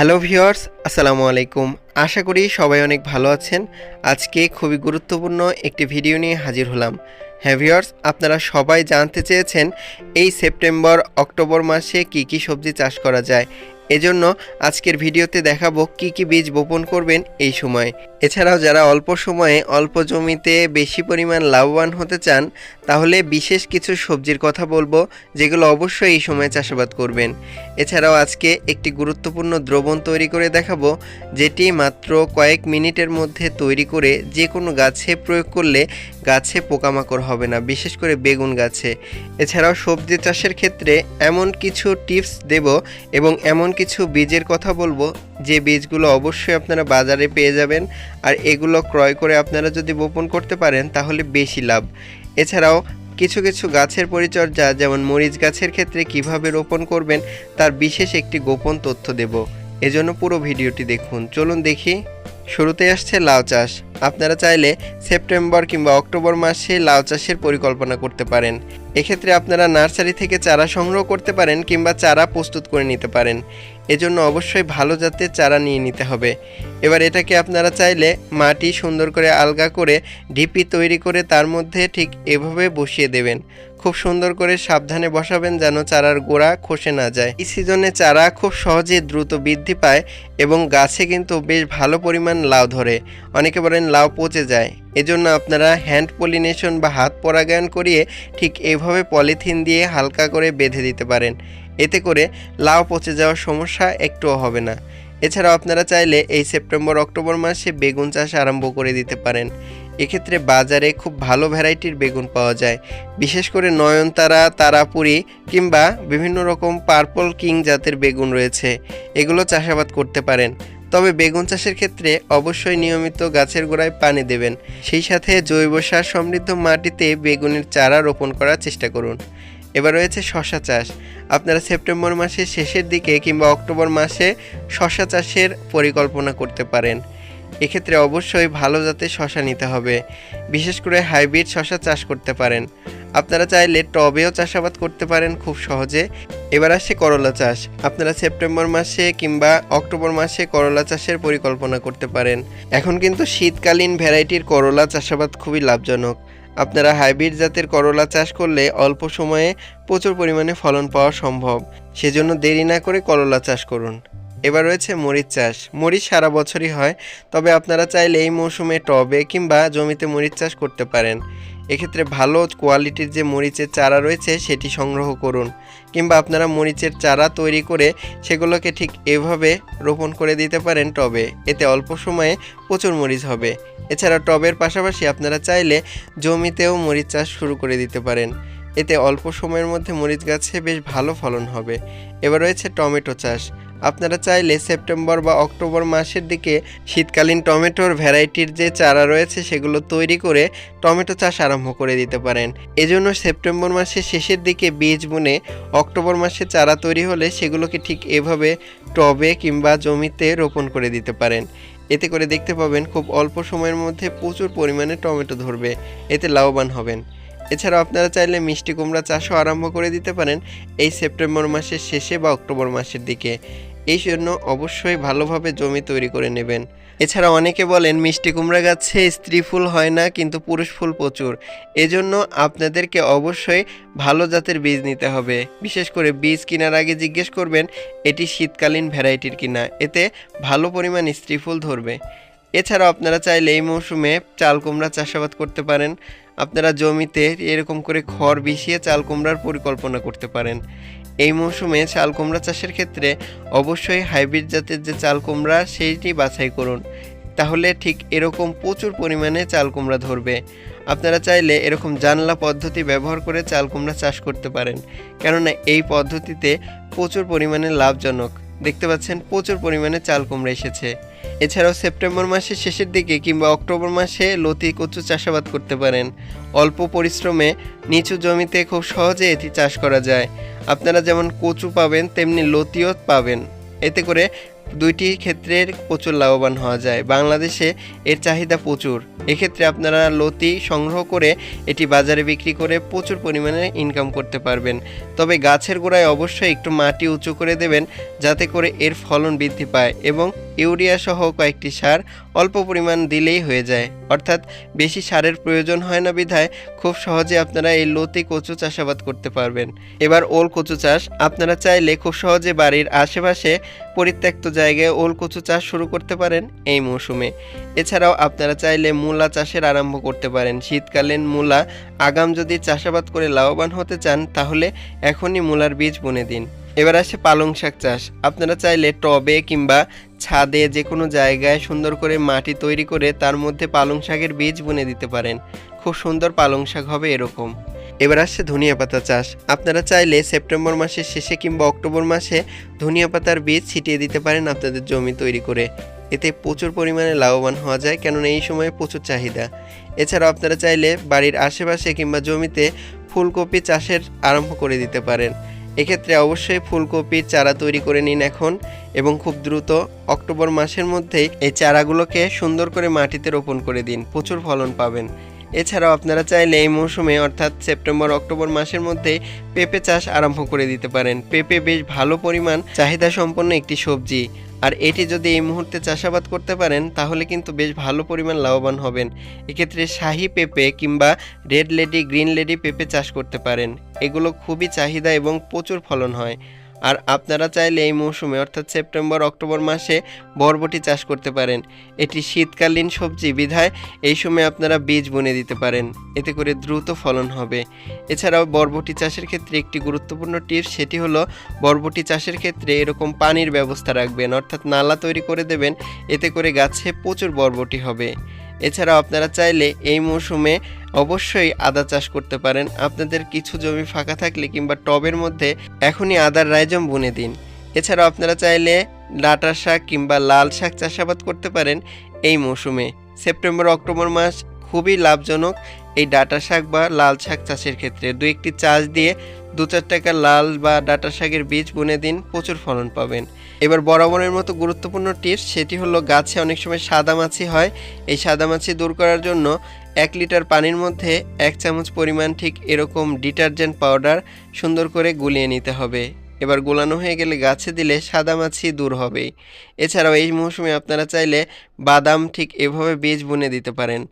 Hello viewers আসসালামু আলাইকুম। আশা করি সবাই অনেক ভালো আছেন। আজকে খুবই গুরুত্বপূর্ণ একটি ভিডিও নিয়ে হাজির হলাম। হ্যাঁ ভিওর্স আপনারা সবাই জানতে চেয়েছেন এই সেপ্টেম্বর অক্টোবর মাসে কি কি সবজি চাষ করা যায়। এজন্য আজকের ভিডিওতে দেখাবো কি কি বীজ বপন করবেন এই সময়। এছাড়াও যারা অল্প সময়ে অল্প জমিতে বেশি পরিমাণ লাভবান হতে চান, তাহলে বিশেষ কিছু সবজির কথা বলব, যেগুলো অবশ্যই এই সময়ে চাষাবাদ করবেন। এছাড়াও আজকে একটি গুরুত্বপূর্ণ দ্রবণ তৈরি করে দেখাবো, যেটি মাত্র কয়েক মিনিটের মধ্যে তৈরি করে যে কোনো গাছে প্রয়োগ করলে গাছে পোকামাকড় হবে না, বিশেষ করে বেগুন গাছে। এছাড়াও সবজি চাষের ক্ষেত্রে এমন কিছু টিপস দেব এবং এমন কিছু বীজের কথা বলব। যে বীজগুলো অবশ্যই আপনারা বাজারে পেয়ে যাবেন। আর এগুলো ক্রয় করে আপনারা যদি বপন করতে পারেন, তাহলে বেশি লাভ। এছাড়াও কিছু কিছু গাছের পরিচর্যা, যেমন মরিচ গাছের ক্ষেত্রে কীভাবে রোপণ করবেন, তার বিশেষ একটি গোপন তথ্য দেব। এজন্য পুরো ভিডিওটি দেখুন। চলুন দেখি শুরুতে আসছে লাউ চাষ। আপনারা চাইলে সেপ্টেম্বর কিংবা অক্টোবর মাসে লাউ চাষের পরিকল্পনা করতে পারেন। এক্ষেত্রে আপনারা নার্সারি থেকে চারা সংগ্রহ করতে পারেন কিংবা চারা প্রস্তুত করে নিতে পারেন। এজন্য অবশ্যই ভালো জাতের চারা নিয়ে নিতে হবে। এবার এটাকে আপনারা চাইলে মাটি সুন্দর করে আলগা করে ঢিপি তৈরি করে তার মধ্যে ঠিক এভাবে বসিয়ে দেবেন। খুব সুন্দর করে সাবধানে বসাবেন যেন চারার গোড়া খসে না যায়। এই সিজনে চারা খুব সহজে দ্রুত বৃদ্ধি পায় এবং গাছে কিন্তু বেশ ভালো পরিমাণ লাউ ধরে। অনেকে বলেন লাউ পচে যায়। এজন্য আপনারা হ্যান্ড পলিনেশন বা হাত পরাগায়ন করিয়ে ঠিক এভাবে পলিথিন দিয়ে হালকা করে বেঁধে দিতে পারেন। এতে করে লাউ পচে যাওয়ার সমস্যা একটুও হবে না। এছাড়াও আপনারা চাইলে এই সেপ্টেম্বর অক্টোবর মাসে বেগুন চাষ আরম্ভ করে দিতে পারেন। এক্ষেত্রে বাজারে খুব ভালো ভ্যারাইটির বেগুন পাওয়া যায়। বিশেষ করে নয়নতারা, তারাপুরি কিংবা বিভিন্ন রকম পার্পল কিং জাতের বেগুন রয়েছে। এগুলো চাষাবাদ করতে পারেন। তবে বেগুন চাষের ক্ষেত্রে অবশ্যই নিয়মিত গাছের গোড়ায় পানি দেবেন। সেই সাথে জৈব সার সমৃদ্ধ মাটিতে বেগুনের চারা রোপণ করার চেষ্টা করুন। এবার রয়েছে শশা চাষ। আপনারা সেপ্টেম্বর মাসের শেষের দিকে কিংবা অক্টোবর মাসে শশা চাষের পরিকল্পনা করতে পারেন। এক্ষেত্রে অবশ্যই ভালো জাতের শশা নিতে হবে। বিশেষ করে হাইব্রিড শশা চাষ করতে পারেন। আপনারা চাইলে টবেও চাষাবাদ করতে পারেন খুব সহজে। এবার আসছে করলা চাষ। আপনারা সেপ্টেম্বর মাসে কিংবা অক্টোবর মাসে করলা চাষের পরিকল্পনা করতে পারেন। এখন কিন্তু শীতকালীন ভ্যারাইটির করলা চাষাবাদ খুবই লাভজনক। আপনারা হাইব্রিড জাতের করলা চাষ করলে অল্প সময়ে প্রচুর পরিমাণে ফলন পাওয়া সম্ভব। সেজন্য দেরি না করে করলা চাষ করুন। এবার রয়েছে মরিচ চাষ। মরিচ সারা বছরই হয়, তবে আপনারা চাইলে এই মৌসুমে টবে কিংবা জমিতে মরিচ চাষ করতে পারেন। এক্ষেত্রে ভালো কোয়ালিটির যে মরিচের চারা রয়েছে, সেটি সংগ্রহ করুন কিংবা আপনারা মরিচের চারা তৈরি করে সেগুলোকে ঠিক এভাবে রোপণ করে দিতে পারেন টবে। এতে অল্প সময়ে প্রচুর মরিচ হবে। এছাড়া টবের পাশাপাশি আপনারা চাইলে জমিতেও মরিচ চাষ শুরু করে দিতে পারেন। এতে অল্প সময়ের মধ্যে মরিচ গাছে বেশ ভালো ফলন হবে। এবার রয়েছে টমেটো চাষ। আপনারা চাইলে সেপ্টেম্বর বা অক্টোবর মাসের দিকে শীতকালীন টমেটোর ভ্যারাইটির যে চারা রয়েছে সেগুলো তৈরি করে টমেটো চাষ আরম্ভ করে দিতে পারেন। এজন্য সেপ্টেম্বর মাসের শেষের দিকে বীজ বুনে অক্টোবর মাসে চারা তৈরি হলে সেগুলোকে ঠিক এভাবে টবে কিংবা জমিতে রোপণ করে দিতে পারেন। এতে করে দেখতে পাবেন খুব অল্প সময়ের মধ্যে প্রচুর পরিমাণে টমেটো ধরবে। এতে লাভবান হবেন। এছাড়াও আপনারা চাইলে মিষ্টি কুমড়া চাষও আরম্ভ করে দিতে পারেন এই সেপ্টেম্বর মাসের শেষে বা অক্টোবর মাসের দিকে। এই জন্য অবশ্যই ভালোভাবে জমি তৈরি করে নেবেন। এছাড়া অনেকে বলেন, মিষ্টি কুমড়া গাছে স্ত্রী ফুল হয় না, কিন্তু পুরুষ ফুল প্রচুর। এজন্য আপনাদেরকে অবশ্যই ভালো জাতের বীজ নিতে হবে। বিশেষ করে বীজ কেনার আগে জিজ্ঞেস করবেন, এটি শীতকালীন ভ্যারাইটির কিনা? এতে ভালো পরিমাণ স্ত্রী ফুল ধরবে। এছাড়াও আপনারা চাইলে এই মৌসুমে চাল কুমড়া চাষাবাদ করতে পারেন। আপনারা জমিতে এরকম করে খড় বিছিয়ে চাল কুমড়ার পরিকল্পনা করতে পারেন। এই মৌসুমে চাল কুমড়া চাষের ক্ষেত্রে অবশ্যই হাইব্রিড জাতের যে চাল কুমড়া, সেইটি বাছাই করুন। তাহলে ঠিক এরকম প্রচুর পরিমাণে চাল কুমড়া ধরবে। আপনারা চাইলে এরকম জানলা পদ্ধতি ব্যবহার করে চাল কুমড়া চাষ করতে পারেন। কেননা এই পদ্ধতিতে প্রচুর পরিমাণে লাভজনক। দেখতে পাচ্ছেন, প্রচুর পরিমাণে চাল কুমড়া এসেছে। এছাড়াও সেপ্টেম্বর মাসের শেষের দিকে কিংবা অক্টোবর মাসে লতি কচু চাষাবাদ করতে পারেন। অল্প পরিশ্রমে নিচু জমিতে খুব সহজে এটি চাষ করা যায়। আপনারা যেমন কচু পাবেন, তেমনি লতিও পাবেন। এতে করে দুইটি ক্ষেত্রের প্রচুর লাভবান হওয়া যায়। বাংলাদেশে এর চাহিদা প্রচুর। এক্ষেত্রে আপনারা লতি সংগ্রহ করে এটি বাজারে বিক্রি করে প্রচুর পরিমাণে ইনকাম করতে পারবেন। তবে গাছের গোড়ায় অবশ্যই একটু মাটি উঁচু করে দেবেন যাতে করে এর ফলন বৃদ্ধি পায় এবং ইউরিয়া সহ কয়েকটি সার অল্প পরিমাণ দিলেই হয়ে যায়। অর্থাৎ বেশি সারের প্রয়োজন হয় না বিধায় খুব সহজে আপনারা এই লতি কচু চাষাবাদ করতে পারবেন। এবার ওল কচু চাষ, আপনারা চাইলে খুব সহজে বাড়ির আশেপাশে পরিত্যক্ত জায়গায় ওল কচু চাষ শুরু করতে পারেন এই মৌসুমে। এছাড়াও আপনারা চাইলে মূলা চাষের আরম্ভ করতে পারেন। শীতকালীন মূলা, আগাম যদি চাষাবাদ করে লাভবান হতে চান, তাহলে এখনই মূলার বীজ বুনে দিন। এবার আসে পালং শাক চাষ। আপনারা চাইলে টবে কিংবা ছাদে যে কোনো জায়গায় সুন্দর করে মাটি তৈরি করে তার মধ্যে পালং শাকের বীজ বুনে দিতে পারেন। খুব সুন্দর পালং শাক হবে এরকম। এবার আসছে ধনিয়া পাতা চাষ। আপনারা চাইলে সেপ্টেম্বর মাসের শেষে কিংবা অক্টোবর মাসে ধনিয়া পাতার বীজ ছিটিয়ে দিতে পারেন আপনাদের জমি তৈরি করে। এতে প্রচুর পরিমাণে লাভবান হওয়া যায়, কেননা এই সময়ে প্রচুর চাহিদা। এছাড়াও আপনারা চাইলে বাড়ির আশেপাশে কিংবা জমিতে ফুলকপি চাষের আরম্ভ করে দিতে পারেন। এক্ষেত্রে অবশ্যই ফুলকপির চারা তৈরি করে নিন এখন এবং খুব দ্রুত অক্টোবর মাসের মধ্যেই এই চারাগুলোকে সুন্দর করে মাটিতে রোপণ করে দিন। প্রচুর ফলন পাবেন। এছাড়াও আপনারা চাইলে এই মৌসুমে, অর্থাৎ সেপ্টেম্বর, অক্টোবর মাসের মধ্যে পেঁপে চাষ আরম্ভ করে দিতে পারেন। পেঁপে বেশ ভালো পরিমাণ চাহিদা সম্পন্ন একটি সবজি। আর এটি যদি এই মুহূর্তে চাষাবাদ করতে পারেন, তাহলে কিন্তু বেশ ভালো পরিমাণ লাভবান হবেন। এক্ষেত্রে শাহি পেঁপে কিংবা রেড লেডি, গ্রিন লেডি পেঁপে চাষ করতে পারেন। এগুলো খুবই চাহিদা এবং প্রচুর ফলন হয়। আর আপনারা চাইলে এই মৌসুমে, অর্থাৎ সেপ্টেম্বর, অক্টোবর মাসে বরবটি চাষ করতে পারেন। এটি শীতকালীন সবজি বিধায় এই সময় আপনারা বীজ বুনে দিতে পারেন। এতে করে দ্রুত ফলন হবে। এছাড়াও বরবটি চাষের ক্ষেত্রে একটি গুরুত্বপূর্ণ টিপস, সেটি হলো বরবটি চাষের ক্ষেত্রে এরকম পানির ব্যবস্থা রাখবেন, অর্থাৎ নালা তৈরি করে দেবেন। এতে করে গাছে প্রচুর বরবটি হবে। এছাড়াও আপনারা চাইলে এই মৌসুমে অবশ্যই আদা চাষ করতে পারেন। আপনাদের কিছু জমি ফাঁকা থাকলে কিংবা টবের মধ্যে এখনই আদার রাইজম বুনে দিন। এছাড়াও আপনারা চাইলে ডাঁটা শাক কিংবা লাল শাক চাষাবাদ করতে পারেন এই মৌসুমে। সেপ্টেম্বর, অক্টোবর মাস খুবই লাভজনক এই ডাঁটা শাক বা লাল শাক চাষের ক্ষেত্রে। দু একটি চাষ দিয়ে দু চার টাকা লাল বা ডাঁটা শাকের বীজ বুনে দিন, প্রচুর ফলন পাবেন। এবার বরাবরের মতো গুরুত্বপূর্ণ টিপস সেটি হলো গাছে অনেক সময় সাদামাছি হয়। এই সাদামাছি দূর করার জন্য এক লিটার পানির মধ্যে এক চামচ পরিমাণ ঠিক এরকম ডিটারজেন্ট পাউডার সুন্দর করে গুলিয়ে নিতে হবে। এবার গোলানো হয়ে গেলে গাছে দিলে সাদামাছি দূর হবে এছাড়াও এই মৌসুমে আপনারা চাইলে বাদাম ঠিক এভাবে বীজ বুনে দিতে পারেন।